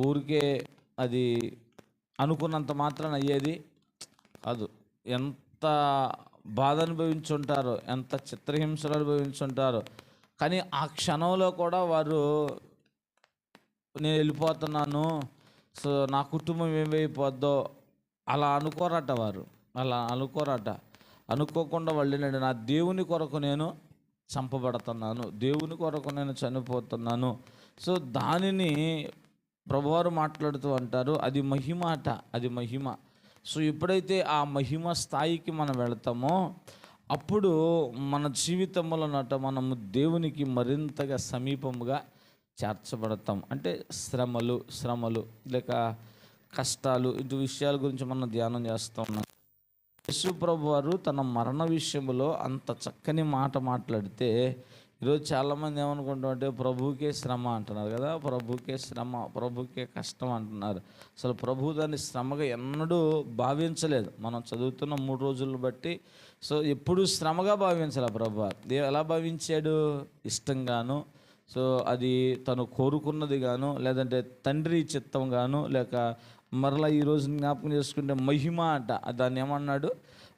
ఊరికే అది అనుకున్నంత మాత్రం అయ్యేది కాదు. ఎంత బాధ అనుభవించుంటారో ఎంత చిత్రహింసలు అనుభవించుంటారో. కానీ ఆ క్షణంలో కూడా వారు నేను వెళ్ళిపోతున్నాను సో నా కుటుంబం ఏమైపోద్దో అలా అనుకోరట వారు. అలా అనుకోరట. అనుకోకుండా వాళ్ళు నా దేవుని కొరకు నేను చంపబడుతున్నాను. దేవుని కొరకు నేను చనిపోతున్నాను. సో దానిని ప్రభువారు మాట్లాడుతూ అంటారు అది మహిమ అట అది మహిమ. సో ఎప్పుడైతే ఆ మహిమ స్థాయికి మనం వెళతామో అప్పుడు మన జీవితంలో నట మనము దేవునికి మరింతగా సమీపముగా చేర్చబడతాం. అంటే శ్రమలు శ్రమలు లేక కష్టాలు ఇటు విషయాల గురించి మనం ధ్యానం చేస్తూ ఉన్నాం. యశు ప్రభు వారు తన మరణ విషయంలో అంత చక్కని మాట మాట్లాడితే ఈరోజు చాలామంది ఏమనుకుంటామంటే ప్రభుకే శ్రమ అంటున్నారు కదా. ప్రభుకే శ్రమ ప్రభుకే కష్టం అంటున్నారు. అసలు ప్రభు దాన్ని శ్రమగా ఎన్నడూ భావించలేదు. మనం చదువుతున్న మూడు రోజులను బట్టి. సో ఎప్పుడు శ్రమగా భావించాలి ప్రభు. ఎలా భావించాడు? ఇష్టంగాను. సో అది తను కోరుకున్నది గాను లేదంటే తండ్రి చిత్తం గాను లేక మరలా ఈ జ్ఞాపకం చేసుకుంటే మహిమ అంట. దాన్ని ఏమన్నాడు?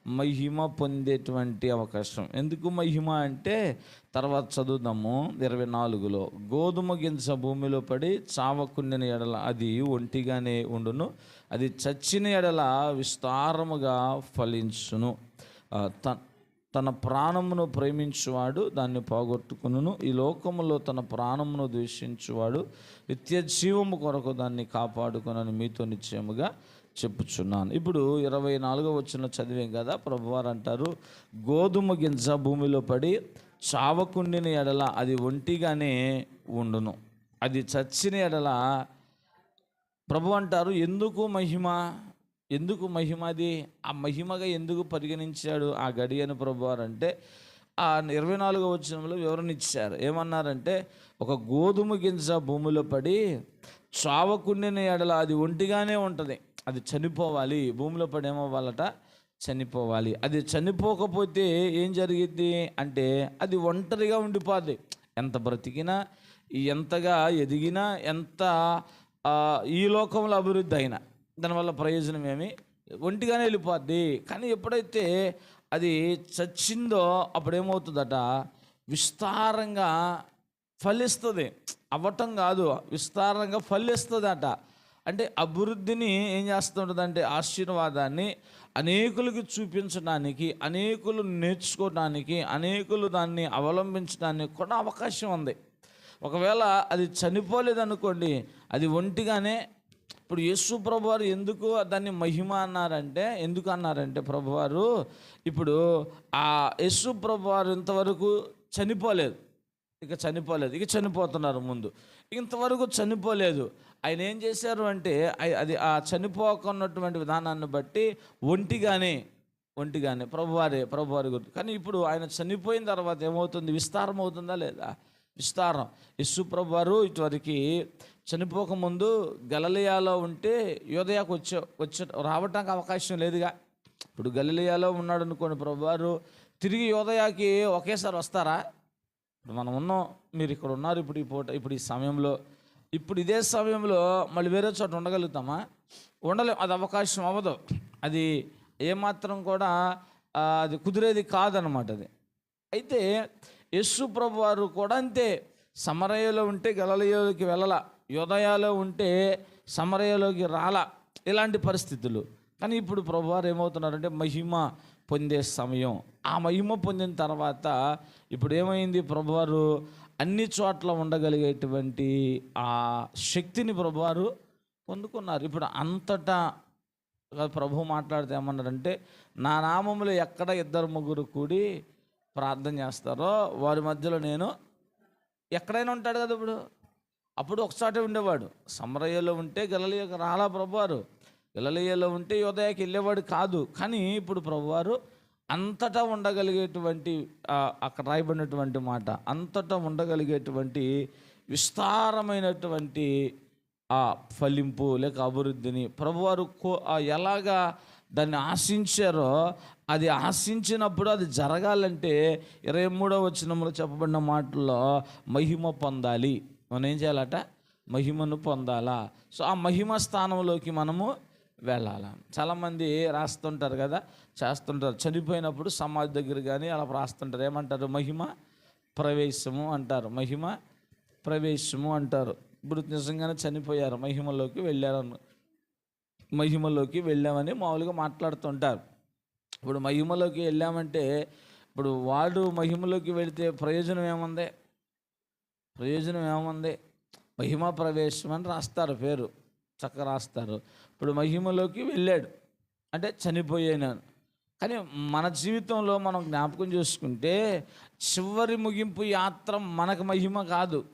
మహిమ పొందేటువంటి అవకాశం. ఎందుకు మహిమ అంటే తర్వాత చదువుదాము ఇరవై నాలుగులో. గోధుమ గింజ భూమిలో పడి చావకుండిన ఎడల అది ఒంటిగానే ఉండును అది చచ్చిన ఎడల విస్తారముగా ఫలించును. త తన ప్రాణమును ప్రేమించువాడు దాన్ని పోగొట్టుకును ఈ లోకములో తన ప్రాణమును ద్వేషించువాడు నిత్య జీవము కొరకు దాన్ని కాపాడుకునని మీతో నిశ్చయముగా చెప్పుచున్నాను. ఇప్పుడు ఇరవై నాలుగో వచ్చిన చదివేం కదా ప్రభువారు అంటారు గోధుమ గింజ భూమిలో పడి చావకుండిన ఎడల అది ఒంటిగానే ఉండును. అది చచ్చిన ఎడల ప్రభు అంటారు ఎందుకు మహిమ? ఎందుకు మహిమ అది? ఆ మహిమగా ఎందుకు పరిగణించాడు ఆ గడియను ప్రభువారు? అంటే ఆ ఇరవై నాలుగో వచనంలో వివరణ ఇచ్చారు. ఏమన్నారంటే ఒక గోధుమ గింజ భూమిలో పడి చావకుండిన ఎడల అది ఒంటిగానే ఉంటుంది. అది చనిపోవాలి. భూమిలో పడి ఏమవ్వాలట చనిపోవాలి. అది చనిపోకపోతే ఏం జరిగిద్ది అంటే అది ఒంటరిగా ఉండిపోద్ది. ఎంత బ్రతికినా ఎంతగా ఎదిగినా ఎంత ఈ లోకంలో అభివృద్ధి అయినా దానివల్ల ప్రయోజనం ఏమి? ఒంటిగానే వెళ్ళిపోద్ది. కానీ ఎప్పుడైతే అది చచ్చిందో అప్పుడు ఏమవుతుందట విస్తారంగా ఫలిస్తుంది. అవ్వటం కాదు విస్తారంగా ఫలిస్తుందట. అంటే అభివృద్ధిని ఏం చేస్తుంటుంది అంటే ఆశీర్వాదాన్ని అనేకులకి చూపించడానికి అనేకులు నేర్చుకోవడానికి అనేకులు దాన్ని అవలంబించడానికి కూడా అవకాశం ఉంది. ఒకవేళ అది చనిపోలేదనుకోండి అది ఒంటిగానే ఇప్పుడు యేసు ప్రభువారు ఎందుకు దాన్ని మహిమ అన్నారంటే ఎందుకు అన్నారంటే ప్రభువారు ఇప్పుడు ఆ యేసు ప్రభువారు ఇంతవరకు చనిపోలేదు. ఇక చనిపోలేదు. ఇక చనిపోతున్నారు ముందు. ఇంతవరకు చనిపోలేదు. ఆయన ఏం చేశారు అంటే అది ఆ చనిపోకున్నటువంటి విధానాన్ని బట్టి ఒంటిగానే ఒంటిగానే ప్రభువారే ప్రభువారి గురించి. కానీ ఇప్పుడు ఆయన చనిపోయిన తర్వాత ఏమవుతుంది? విస్తారం అవుతుందా లేదా? విస్తారం. యస్సు ప్రభువారు ఇటువరకు చనిపోకముందు గలలియాలో ఉంటే యోదయాకు వచ్చే వచ్చే రావటానికి అవకాశం లేదుగా. ఇప్పుడు గలిలియాలో ఉన్నాడు అనుకోండి ప్రభువారు తిరిగి యోదయాకి ఒకేసారి వస్తారా? ఇప్పుడు మనం ఉన్నాం మీరు ఇక్కడ ఉన్నారు ఇప్పుడు ఈ పూట ఇప్పుడు ఈ సమయంలో ఇప్పుడు ఇదే సమయంలో మళ్ళీ వేరే చోట ఉండగలుగుతామా? ఉండలేము అది అవకాశం అవ్వదు. అది ఏమాత్రం కూడా అది కుదిరేది కాదనమాట అది. అయితే యస్సు ప్రభు వారు కూడా అంతే. సమరయలో ఉంటే గలలయోకి వెళ్ళాల యోదయాలో ఉంటే సమరయలోకి రాల ఇలాంటి పరిస్థితులు. కానీ ఇప్పుడు ప్రభువారు ఏమవుతున్నారంటే మహిమ పొందే సమయం. ఆ మహిమ పొందిన తర్వాత ఇప్పుడు ఏమైంది? ప్రభువారు అన్ని చోట్ల ఉండగలిగేటువంటి ఆ శక్తిని ప్రభువారు పొందుకున్నారు. ఇప్పుడు అంతటా ప్రభు మాట్లాడితే ఏమన్నారంటే నా నామములు ఎక్కడ ఇద్దరు ముగ్గురు కూడి ప్రార్థన చేస్తారో వారి మధ్యలో నేను ఎక్కడైనా ఉంటాడు కదా ఇప్పుడు. అప్పుడు ఒకసారి ఉండేవాడు. సమరయ్యలో ఉంటే గలలియకు రాలా ప్రభువారు. గలలియలో ఉంటే యోదయకి వెళ్ళేవాడు కాదు. కానీ ఇప్పుడు ప్రభువారు అంతటా ఉండగలిగేటువంటి అక్కడ రాయబడినటువంటి మాట అంతటా ఉండగలిగేటువంటి విస్తారమైనటువంటి ఆ ఫలింపు లేక అభివృద్ధిని ప్రభువారు కో ఎలాగా దాన్ని ఆశించారో అది ఆశించినప్పుడు అది జరగాలంటే ఇరవై మూడవ వచనంలో చెప్పబడిన మాటల్లో మహిమ పొందాలి. మనం ఏం చేయాలట? మహిమను పొందాలా? సో ఆ మహిమ స్థానంలోకి మనము వెళ్ళాలి? చాలామంది రాస్తుంటారు కదా చేస్తుంటారు. చనిపోయినప్పుడు సమాధి దగ్గర కానీ అలా రాస్తుంటారు ఏమంటారు? మహిమ ప్రవేశము అంటారు. మహిమ ప్రవేశము అంటారు. ఇప్పుడు నిజంగానే చనిపోయారు. మహిమలోకి వెళ్ళారు మహిమలోకి వెళ్ళామని మామూలుగా మాట్లాడుతుంటారు. ఇప్పుడు మహిమలోకి వెళ్ళామంటే ఇప్పుడు వాడు మహిమలోకి వెళితే ప్రయోజనం ఏముంది? ప్రయోజనం ఏముంది? మహిమ ప్రవేశం అని రాస్తారు పేరు. చక్కగా రాస్తారు. ఇప్పుడు మహిమలోకి వెళ్ళాడు. అంటే చనిపోయాను కానీ మన జీవితంలో మనం జ్ఞాపకం చేసుకుంటే చివరి ముగింపు యాత్ర మనకు మహిమ కాదు.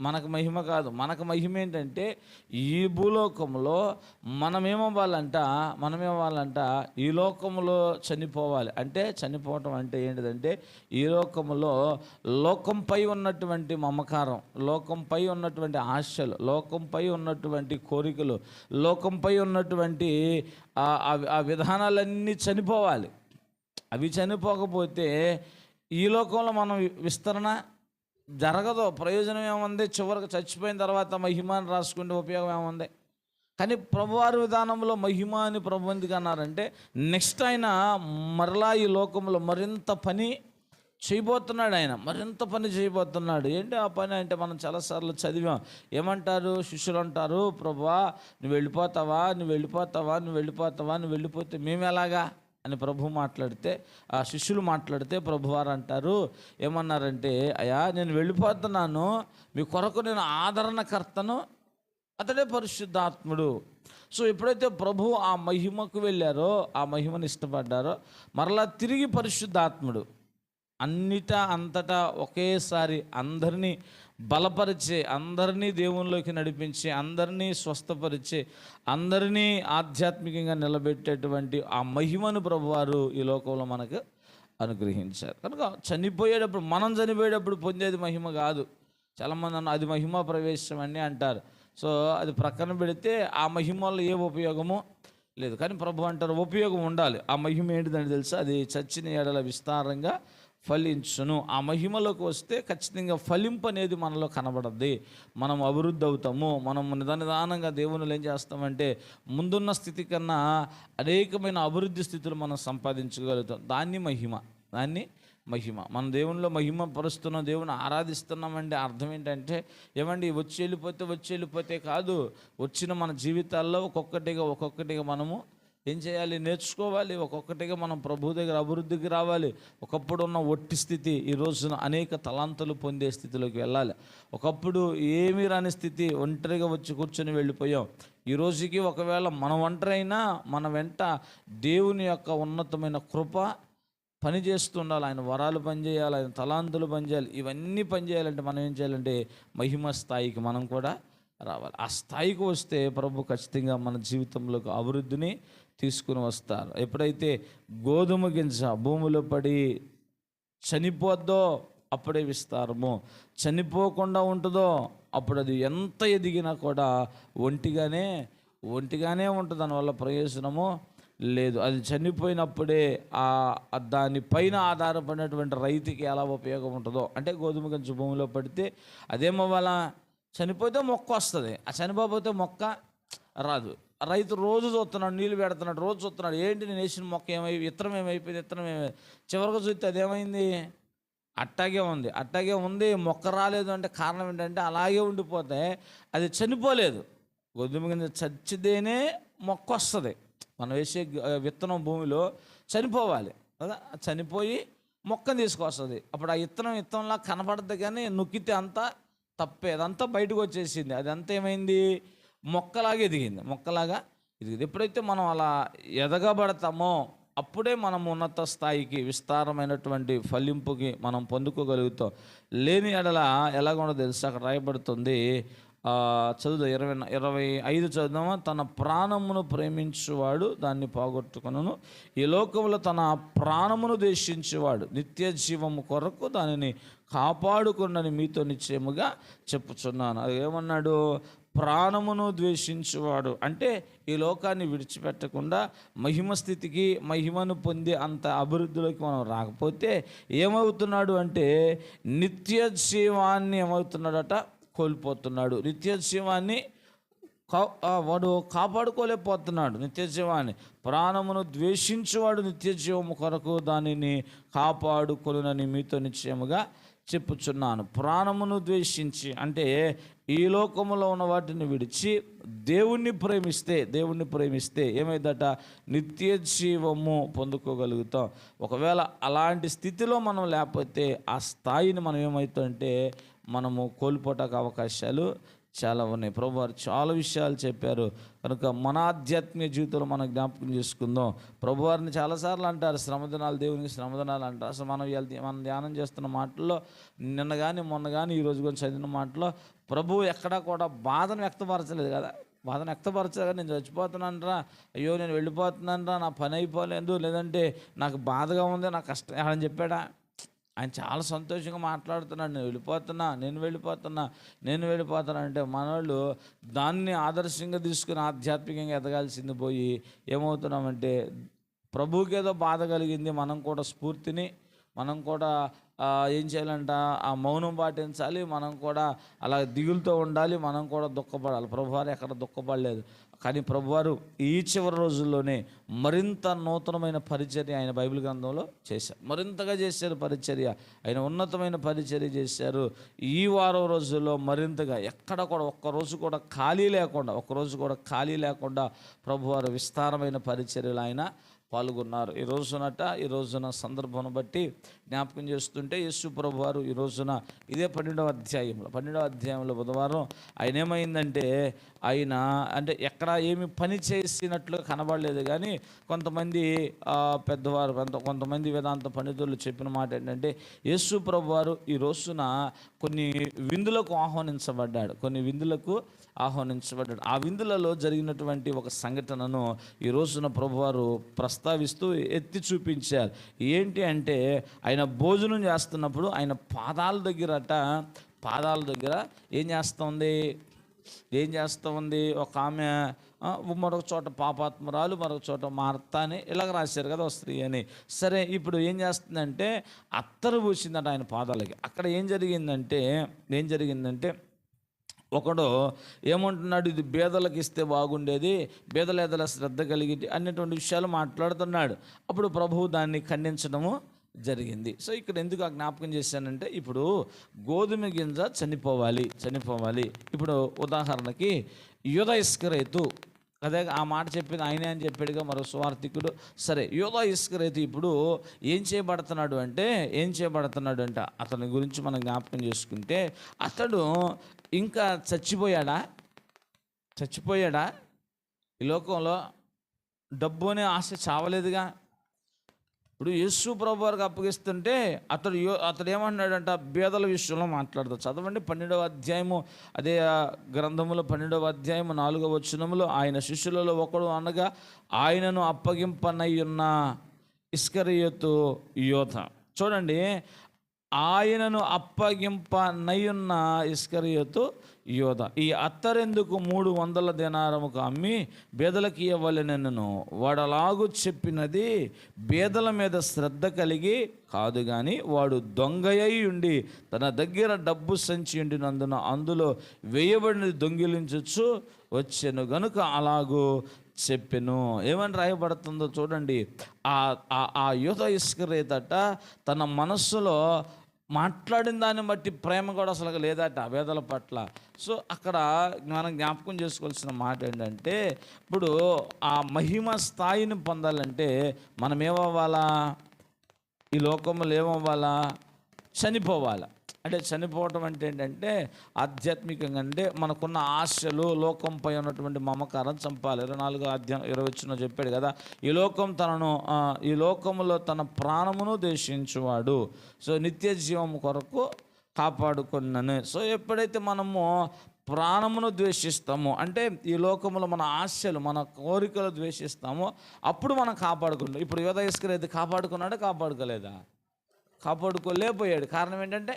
మనకు మహిమ కాదు. మనకు మహిమ ఏంటంటే ఈ భూలోకంలో మనమేమవ్వాలంట మనమేమవ్వాలంట ఈ లోకంలో చనిపోవాలి. అంటే చనిపోవటం అంటే ఏంటిదంటే ఈ లోకంలో లోకంపై ఉన్నటువంటి మమకారం లోకంపై ఉన్నటువంటి ఆశలు లోకంపై ఉన్నటువంటి కోరికలు లోకంపై ఉన్నటువంటి ఆ- ఆ విధానాలన్నీ చనిపోవాలి. అవి చనిపోకపోతే ఈ లోకంలో మనం విస్తరణ జరగదు. ప్రయోజనం ఏముంది? చివరికి చచ్చిపోయిన తర్వాత మహిమాని రాసుకుంటే ఉపయోగం ఏముంది? కానీ ప్రభువారి విధానంలో మహిమ అని ప్రభు ఎందుకు అన్నారంటే నెక్స్ట్ ఆయన మరలా ఈ లోకంలో మరింత పని చేయబోతున్నాడు ఆయన. మరింత పని చేయబోతున్నాడు. ఏంటి ఆ పని అంటే మనం చాలాసార్లు చదివాం. ఏమంటారు? శిష్యులు అంటారు ప్రభువా నువ్వు వెళ్ళిపోతావా? నువ్వు వెళ్ళిపోతావా? నువ్వు వెళ్ళిపోతావా? నువ్వు వెళ్ళిపోతే మేము ఎలాగా అని ప్రభు మాట్లాడితే ఆ శిష్యులు మాట్లాడితే ప్రభువారు అంటారు ఏమన్నారంటే అయ్యా నేను వెళ్ళిపోతున్నాను మీ కొరకు నేను ఆదరణకర్తను అతడే పరిశుద్ధాత్ముడు. సో ఎప్పుడైతే ప్రభు ఆ మహిమకు వెళ్ళారో ఆ మహిమను ఇష్టపడ్డారో మరలా తిరిగి పరిశుద్ధాత్ముడు. అన్నిటా అంతటా ఒకేసారి అందరినీ బలపరిచే అందరినీ దేవునిలోకి నడిపించి అందరినీ స్వస్థపరిచే అందరినీ ఆధ్యాత్మికంగా నిలబెట్టేటువంటి ఆ మహిమను ప్రభువారు ఈ లోకంలో మనకు అనుగ్రహించారు. కనుక చనిపోయేటప్పుడు మనం చనిపోయేటప్పుడు పొందేది మహిమ కాదు. చాలామంది అన్న అది మహిమ ప్రవేశం అని అంటారు. సో అది ప్రక్కన పెడితే ఆ మహిమ వల్ల ఏ ఉపయోగము లేదు. కానీ ప్రభు అంటారు ఉపయోగం ఉండాలి. ఆ మహిమ ఏంటిదని తెలుసా? అది చచ్చిన ఏడల విస్తారంగా ఫలించును. ఆ మహిమలోకి వస్తే ఖచ్చితంగా ఫలింపు అనేది మనలో కనబడద్ది. మనం అభివృద్ధి అవుతాము. మనం నిదానంగా దేవునిలో ఏం చేస్తామంటే ముందున్న స్థితి కన్నా అనేకమైన అభివృద్ధి స్థితులు మనం సంపాదించగలుగుతాం. దాన్ని మహిమ దాన్ని మహిమ. మన దేవునిలో మహిమ పరుస్తున్నాం దేవుని ఆరాధిస్తున్నామండి అర్థం ఏంటంటే ఏమండి వచ్చి వెళ్ళిపోతే వచ్చి వెళ్ళిపోతే కాదు. వచ్చిన మన జీవితాల్లో ఒక్కొక్కటిగా ఒక్కొక్కటిగా మనము ఏం చేయాలి? నేర్చుకోవాలి. ఒక్కొక్కటిగా మనం ప్రభు దగ్గర అభివృద్ధికి రావాలి. ఒకప్పుడు ఉన్న ఒట్టి స్థితి ఈ రోజున అనేక తలాంతులు పొందే స్థితిలోకి వెళ్ళాలి. ఒకప్పుడు ఏమీ రాని స్థితి ఒంటరిగా వచ్చి కూర్చొని వెళ్ళిపోయాం. ఈ రోజుకి ఒకవేళ మనం ఒంటరైనా మన వెంట దేవుని యొక్క ఉన్నతమైన కృప పని చేస్తుండాలి. ఆయన వరాలు పనిచేయాలి ఆయన తలాంతులు పనిచేయాలి. ఇవన్నీ పనిచేయాలంటే మనం ఏం చేయాలంటే మహిమ స్థాయికి మనం కూడా రావాలి. ఆ స్థాయికి వస్తే ప్రభు ఖచ్చితంగా మన జీవితంలోకి అభివృద్ధిని తీసుకుని వస్తారు. ఎప్పుడైతే గోధుమ గింజ భూమిలో పడి చనిపోద్దో అప్పుడే విస్తారము. చనిపోకుండా ఉంటుందో అప్పుడు అది ఎంత ఎదిగినా కూడా ఒంటిగానే ఒంటిగానే ఉంటుంది. దానివల్ల ప్రయోజనము లేదు. అది చనిపోయినప్పుడే ఆ దానిపైన ఆధారపడినటువంటి రైతుకి ఎలా ఉపయోగం ఉంటుందో. అంటే గోధుమ గింజ భూమిలో పడితే అదేమో వాళ్ళ చనిపోతే మొక్క వస్తుంది. ఆ చనిపోతే మొక్క రాదు. రైతు రోజు చూస్తున్నాడు నీళ్ళు పెడుతున్నాడు రోజు చూస్తున్నాడు. ఏంటి నేను వేసిన మొక్క ఏమై విత్తనం ఏమైపోయింది విత్తనం ఏమై చివరికి చూస్తే అదేమైంది? అట్టాగే ఉంది. అట్టాగే ఉంది. మొక్క రాలేదు అంటే కారణం ఏంటంటే అలాగే ఉండిపోతే అది చనిపోలేదు. గొద్దుమ కింద చచ్చితేనే మొక్క వస్తుంది. మనం వేసే విత్తనం భూమిలో చనిపోవాలి. కదా? చనిపోయి మొక్కను తీసుకొస్తుంది. అప్పుడు ఆ విత్తనం విత్తనంలా కనపడద్దు కానీ నొక్కితే అంతా తప్పే. అదంతా బయటకు వచ్చేసింది. అదంతా ఏమైంది? మొక్కలాగా ఎదిగింది. మొక్కలాగా ఎదిగింది. ఎప్పుడైతే మనం అలా ఎదగబడతామో అప్పుడే మనం ఉన్నత స్థాయికి విస్తారమైనటువంటి ఫలింపుకి మనం పొందుకోగలుగుతాం. లేని ఎడల ఎలాగుండో తెలుసు? అక్కడ రాయబడుతుంది చదువు ఇరవై ఇరవై ఐదు చదువుదామా? తన ప్రాణమును ప్రేమించువాడు దాన్ని పోగొట్టుకును ఈ లోకంలో తన ప్రాణమును దేశించేవాడు నిత్య జీవము కొరకు దానిని కాపాడుకున్నని మీతో నిశ్చయముగా చెప్పుచున్నాను. అది ఏమన్నాడు? ప్రాణమును ద్వేషించువాడు. అంటే ఈ లోకాన్ని విడిచిపెట్టకుండా మహిమ స్థితికి మహిమను పొందే అంత అభివృద్ధిలోకి మనం రాకపోతే ఏమవుతున్నాడు అంటే నిత్య జీవాన్ని ఏమవుతున్నాడట? కోల్పోతున్నాడు. నిత్య జీవాన్ని కా- వాడు కాపాడుకోలేకపోతున్నాడు నిత్యజీవాన్ని. ప్రాణమును ద్వేషించువాడు నిత్యజీవము కొరకు దానిని కాపాడుకొనునని మీతో నిశ్చయముగా చెప్పుచున్నాను. ప్రాణమును ద్వేషించి అంటే ఈ లోకములో ఉన్న వాటిని విడిచి దేవుణ్ణి ప్రేమిస్తే దేవుణ్ణి ప్రేమిస్తే ఏమైందట? నిత్య జీవము పొందుకోగలుగుతాం. ఒకవేళ అలాంటి స్థితిలో మనం లేకపోతే ఆ స్థాయిని మనం ఏమవుతుందంటే మనము కోల్పోటానికి అవకాశాలు చాలా ఉన్నాయి. ప్రభు వారు చాలా విషయాలు చెప్పారు. కనుక మన ఆధ్యాత్మిక జీవితంలో మనం జ్ఞాపకం చేసుకుందాం. ప్రభు వారిని చాలాసార్లు అంటారు శ్రమదనాలు దేవునికి శ్రమదనాలు అంటారు. అసలు మనం మనం ధ్యానం చేస్తున్న మాటల్లో నిన్న కానీ మొన్న కానీ ఈ రోజు కానీ చదివిన మాటలో ప్రభువు ఎక్కడా కూడా బాధను వ్యక్తపరచలేదు కదా. బాధను వ్యక్తపరచగా నేను చచ్చిపోతున్నానరా అయ్యో నేను వెళ్ళిపోతున్నానరా నా పని అయిపోలేదు. లేదంటే నాకు బాధగా ఉంది నాకు కష్టం అని చెప్పాడా? ఆయన చాలా సంతోషంగా మాట్లాడుతున్నాడు. నేను వెళ్ళిపోతున్నా నేను వెళ్ళిపోతున్నా నేను వెళ్ళిపోతున్నా అంటే మనవాళ్ళు దాన్ని ఆదర్శంగా తీసుకుని ఆధ్యాత్మికంగా ఎదగాల్సింది పోయి ఏమవుతున్నామంటే ప్రభువుకి ఏదో బాధ కలిగింది మనం కూడా స్ఫూర్తిని మనం కూడా ఏం చేయాలంట ఆ మౌనం పాటించాలి మనం కూడా అలా దిగులుతో ఉండాలి మనం కూడా దుఃఖపడాలి. ప్రభువారు ఎక్కడ దుఃఖపడలేదు. కానీ ప్రభువారు ఈ చివరి రోజుల్లోనే మరింత నూతనమైన పరిచర్య ఆయన బైబిల్ గ్రంథంలో చేశారు. మరింతగా చేశారు పరిచర్య. ఆయన ఉన్నతమైన పరిచర్య చేశారు. ఈ వారం రోజుల్లో మరింతగా ఎక్కడ కూడా ఒక్క రోజు కూడా ఖాళీ లేకుండా ఒక్క రోజు కూడా ఖాళీ లేకుండా ప్రభువారు విస్తారమైన పరిచర్యలు ఆయన పాల్గొన్నారు. ఈ రోజునట ఈ రోజున సందర్భం బట్టి జ్ఞాపకం చేస్తుంటే యేసు ప్రభు వారు ఈ రోజున ఇదే పన్నెండవ అధ్యాయంలో పన్నెండవ అధ్యాయంలో బుధవారం ఆయన ఏమైందంటే ఆయన అంటే ఎక్కడ ఏమి పని చేసినట్లు కనబడలేదు కానీ కొంతమంది పెద్దవారు కొంత కొంతమంది వేదాంత పండితులు చెప్పిన మాట ఏంటంటే యేసు ప్రభు వారు ఈ రోజున కొన్ని విందులకు ఆహ్వానించబడ్డాడు. కొన్ని విందులకు ఆహ్వానించబడ్డాడు. ఆ విందులలో జరిగినటువంటి ఒక సంఘటనను ఈ రోజున ప్రభువారు ప్రస్తావిస్తూ ఎత్తి చూపించారు. ఏంటి అంటే ఆయన భోజనం చేస్తున్నప్పుడు ఆయన పాదాల దగ్గరట పాదాల దగ్గర ఏం చేస్తుంది ఏం చేస్తూ ఉంది? ఒక ఆమె మరొక చోట పాపాత్మరాలు మరొక చోట మార్త అని ఇలాగ రాశారు కదా ఓ స్త్రీ అని. సరే ఇప్పుడు ఏం చేస్తుందంటే అత్తరు పూసిందట ఆయన పాదాలకి. అక్కడ ఏం జరిగిందంటే ఏం జరిగిందంటే ఒకడు ఏమంటున్నాడు ఇది బేదలకు ఇస్తే బాగుండేది బేదలేదల శ్రద్ధ కలిగి అన్నటువంటి విషయాలు మాట్లాడుతున్నాడు. అప్పుడు ప్రభువు దాన్ని ఖండించడము జరిగింది. సో ఇక్కడ ఎందుకు ఆ జ్ఞాపకం చేశానంటే ఇప్పుడు గోధుమ గింజ చనిపోవాలి చనిపోవాలి. ఇప్పుడు ఉదాహరణకి యుధ ఇస్కరేతు అదే ఆ మాట చెప్పింది ఆయనే అని చెప్పాడుగా మరో స్వార్థికుడు. సరే యోగా ఇస్కరైతే ఇప్పుడు ఏం చేయబడుతున్నాడు అంటే ఏం చేయబడుతున్నాడు అంటే. అతని గురించి మనం జ్ఞాపకం చేసుకుంటే అతడు ఇంకా చచ్చిపోయాడా? చచ్చిపోయాడా? ఈ లోకంలో డబ్బు అనే ఆశ చావలేదుగా? ఇప్పుడు యేసు ప్రభు వారికి అప్పగిస్తుంటే అతడు యో అతడు ఏమన్నాడంట బేదల విషయంలో మాట్లాడతాడు చదవండి పన్నెండవ అధ్యాయము అదే గ్రంథములో పన్నెండవ అధ్యాయము నాలుగవ వచనములో ఆయన శిష్యులలో ఒకడు అనగా ఆయనను అప్పగింపనయ్యున్న ఇస్కరియతు యోధ. చూడండి ఆయనను అప్పగింపనయ్యున్న ఇస్కరియతో యోధ. ఈ అత్తరెందుకు మూడు వందల దినారముకు అమ్మి బేదలకి ఇవ్వలేనను వాడలాగు చెప్పినది బేదల మీద శ్రద్ధ కలిగి కాదు కానీ వాడు దొంగయ్యి ఉండి తన దగ్గర డబ్బు సంచి ఉండినందున అందులో వేయబడినది దొంగిలించచ్చు వచ్చెను. గనుక అలాగూ చెప్పెను. ఏమని రాయబడుతుందో చూడండి. ఆ ఆ- ఆ ఇస్కరేతట తన మనస్సులో మాట్లాడిన దాన్ని బట్టి ప్రేమ కూడా అసలు లేదట వేదల పట్ల. సో అక్కడ మనం జ్ఞాపకం చేసుకోవాల్సిన మాట ఏంటంటే ఇప్పుడు ఆ మహిమ స్థాయిని పొందాలంటే మనం ఏమవ్వాలా ఈ లోకంలో ఏమవ్వాలా? చనిపోవాలా? అంటే చనిపోవటం అంటే ఏంటంటే ఆధ్యాత్మికంగా అంటే మనకున్న ఆశలు లోకంపై ఉన్నటువంటి మమకారం చంపాలి. ఇరవై నాలుగో అధ్యాయం ఇరవై వచ్చిన చెప్పాడు కదా ఈ లోకం తనను ఈ లోకంలో తన ప్రాణమును దేశించువాడు సో నిత్య జీవం కొరకు కాపాడుకున్నాను. సో ఎప్పుడైతే మనము ప్రాణమును ద్వేషిస్తామో అంటే ఈ లోకంలో మన ఆశలు మన కోరికలు ద్వేషిస్తామో అప్పుడు మనం కాపాడుకుంటాం. ఇప్పుడు యువత ఇసుకరైతే కాపాడుకున్నాడా కాపాడుకోలేదా? కాపాడుకోలేకపోయాడు. కారణం ఏంటంటే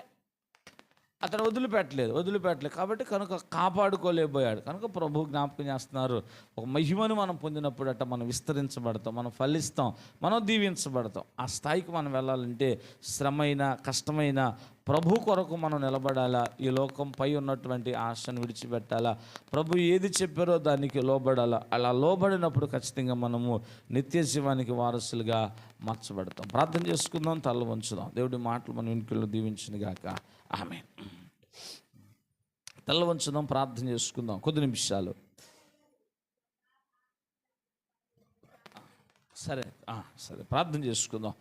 అతను వదిలిపెట్టలేదు వదిలిపెట్టలేదు. కాబట్టి కనుక కాపాడుకోలేకపోయాడు. కనుక ప్రభు జ్ఞాపకం చేస్తున్నారు. ఒక మహిమను మనం పొందినప్పుడు అట్ట మనం విస్తరించబడతాం మనం ఫలిస్తాం మనం దీవించబడతాం. ఆ స్థాయికి మనం వెళ్ళాలంటే శ్రమైన కష్టమైన ప్రభు కొరకు మనం నిలబడాలా? ఈ లోకంపై ఉన్నటువంటి ఆశను విడిచిపెట్టాలా? ప్రభు ఏది చెప్పారో దానికి లోబడాలా? అలా లోబడినప్పుడు ఖచ్చితంగా మనము నిత్య జీవానికి వారసులుగా మార్చబడతాం. ప్రార్థన చేసుకుందాం తల వంచుదాం. దేవుడి మాటలు మన వెనుకల్లో దీవించిన గాక. ఆమె తల వంచుదాం ప్రార్థన చేసుకుందాం. కొద్ది నిమిషాలు. సరే సరే. ప్రార్థన చేసుకుందాం.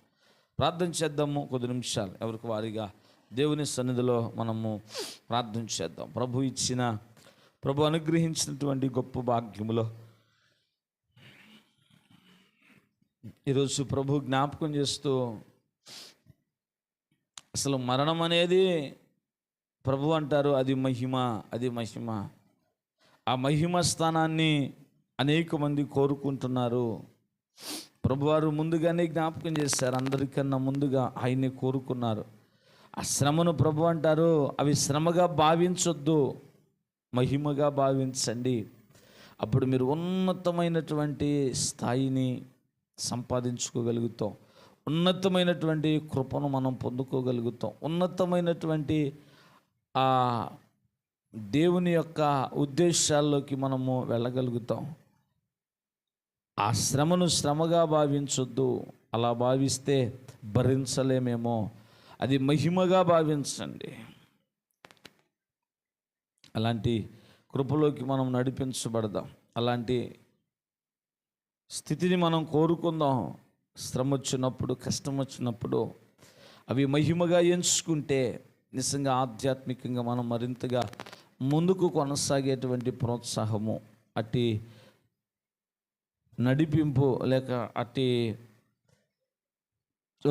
ప్రార్థన చేద్దాము కొద్ది నిమిషాలు. ఎవరికి వారిగా దేవుని సన్నిధిలో మనము ప్రార్థన చేద్దాం. ప్రభు ఇచ్చిన ప్రభు అనుగ్రహించినటువంటి గొప్ప భాగ్యములో ఈరోజు ప్రభు జ్ఞాపకం చేస్తూ అసలు మరణం అనేది ప్రభు అంటారు అది మహిమ అది మహిమ. ఆ మహిమ స్థానాన్ని అనేక మంది కోరుకుంటున్నారు. ప్రభువారు ముందుగానే జ్ఞాపకం చేశారు అందరికన్నా ముందుగా ఆయన్ని కోరుకున్నారు. ఆ శ్రమను ప్రభు అంటారు అవి శ్రమగా భావించొద్దు మహిమగా భావించండి. అప్పుడు మీరు ఉన్నతమైనటువంటి స్థాయిని సంపాదించుకోగలుగుతాం. ఉన్నతమైనటువంటి కృపను మనం పొందుకోగలుగుతాం. ఉన్నతమైనటువంటి ఆ దేవుని యొక్క ఉద్దేశాల్లోకి మనము వెళ్ళగలుగుతాం. ఆ శ్రమను శ్రమగా భావించొద్దు. అలా భావిస్తే భరించలేమేమో అది మహిమగా భావించండి. అలాంటి కృపలోకి మనం నడిపించబడదాం. అలాంటి స్థితిని మనం కోరుకుందాం. శ్రమ వచ్చినప్పుడు కష్టం వచ్చినప్పుడు అవి మహిమగా ఎంచుకుంటే నిజంగా ఆధ్యాత్మికంగా మనం మరింతగా ముందుకు కొనసాగేటువంటి ప్రోత్సాహము అట్టి నడిపింపు లేక అట్టి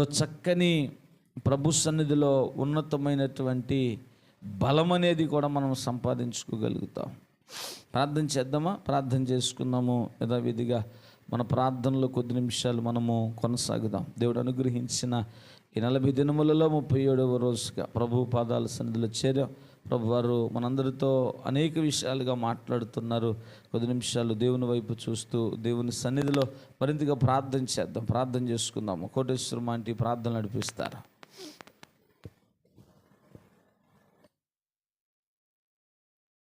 చక్కని ప్రభు సన్నిధిలో ఉన్నతమైనటువంటి బలం అనేది కూడా మనం సంపాదించుకోగలుగుతాం. ప్రార్థన చేద్దామా? ప్రార్థన చేసుకుందాము. యథావిధిగా మన ప్రార్థనలో కొద్ది నిమిషాలు మనము కొనసాగుదాం. దేవుడు అనుగ్రహించిన ఈ నలభై దినములలో ముప్పై ఏడవ రోజుగా ప్రభు పాదాల సన్నిధిలో చేరాం. ప్రభు వారు మనందరితో అనేక విషయాలుగా మాట్లాడుతున్నారు. కొద్ది నిమిషాలు దేవుని వైపు చూస్తూ దేవుని సన్నిధిలో మరింతగా ప్రార్థన చేద్దాం. ప్రార్థన చేసుకుందాము. కోటేశ్వరం అంటే ప్రార్థన నడిపిస్తారు.